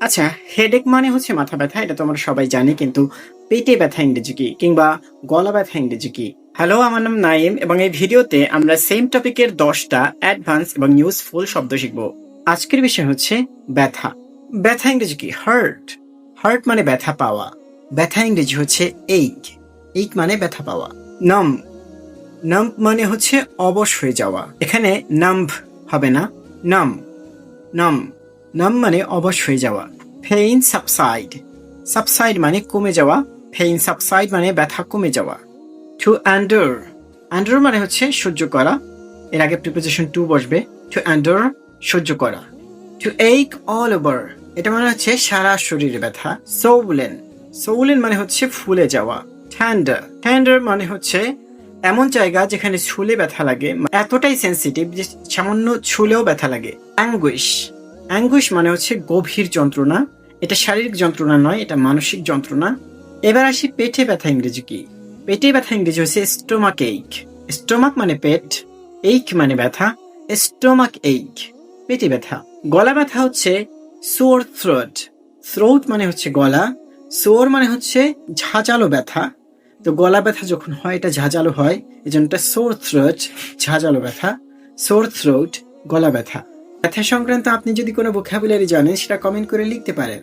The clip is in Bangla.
আচ্ছা হেডেক মানে হচ্ছে মাথা ব্যথা, এটা তো আমরা সবাই জানি, কিন্তু পেটে ব্যথা ইংরেজি কি, কিংবা গলা ব্যথা ইংরেজি কি? হ্যালো আমার নাম নাইম, এবং এই ভিডিওতে আমরা সেম টপিকের দশটা অ্যাডভান্স এবং ইউজফুল শব্দ শিখব। আজকের বিষয় হচ্ছে ব্যথা। ব্যথা ইংরেজি কি? হার্ট হার্ট মানে ব্যথা পাওয়া। ব্যথা ইংরেজি হচ্ছে এইক এইক মানে ব্যথা পাওয়া। নম নাম্প মানে হচ্ছে অবশ হয়ে যাওয়া। এখানে নাম্ভ হবে না। নাম নাম নাম মানে অবশ হয়ে যাওয়া। ফেইন সাবসাইড সাবসাইড মানে কমে যাওয়া। ফেইন সাবসাইড মানে ব্যথা কমে যাওয়া। টু অ্যান্ডার অ্যান্ডার মানে হচ্ছে সহ্য করা। এর আগে প্রিপোজিশন টু বসবে। টু অ্যান্ডার সহ্য করা। টু এইক অল ওভার এটা মানে হচ্ছে সারা শরীরে ব্যথা। সৌলেন সৌলেন মানে হচ্ছে ফুলে যাওয়া। ঠ্যান্ডার ঠ্যান্ডার মানে হচ্ছে এমন জায়গা যেখানে ছুলে ব্যথা লাগে। এতটাই সেন্সিটিভ যে সামান্য ছুলেও ব্যথা লাগে। অ্যাঙ্গুইশ অ্যাঙ্গুইশ মানে হচ্ছে গভীর যন্ত্রণা। এটা শারীরিক যন্ত্রণা নয়, এটা মানসিক যন্ত্রণা। এবার আসি পেটে ব্যথা ইংরেজি কি? পেটে ব্যথা ইংরেজি হচ্ছে স্টোমাক এইক স্টোমাক মানে পেট এইক মানে ব্যথা স্টোমাক এইক পেটে ব্যথা। গলা ব্যথা হচ্ছে সোর থ্রোট থ্রোট মানে হচ্ছে গলা সোর মানে হচ্ছে ঝাঁঝালো ব্যথা। তো গলা ব্যথা যখন হয়, এটা ঝাঁঝালো হয় এই জন্য এটা সোর থ্রোট ঝাঁঝালো ব্যথা। সোর থ্রোট গলা ব্যথা। ব্যথা সংক্রান্ত আপনি যদি কোনো ভোকাবুলারি জানেন সেটা কমেন্ট করে লিখতে পারেন।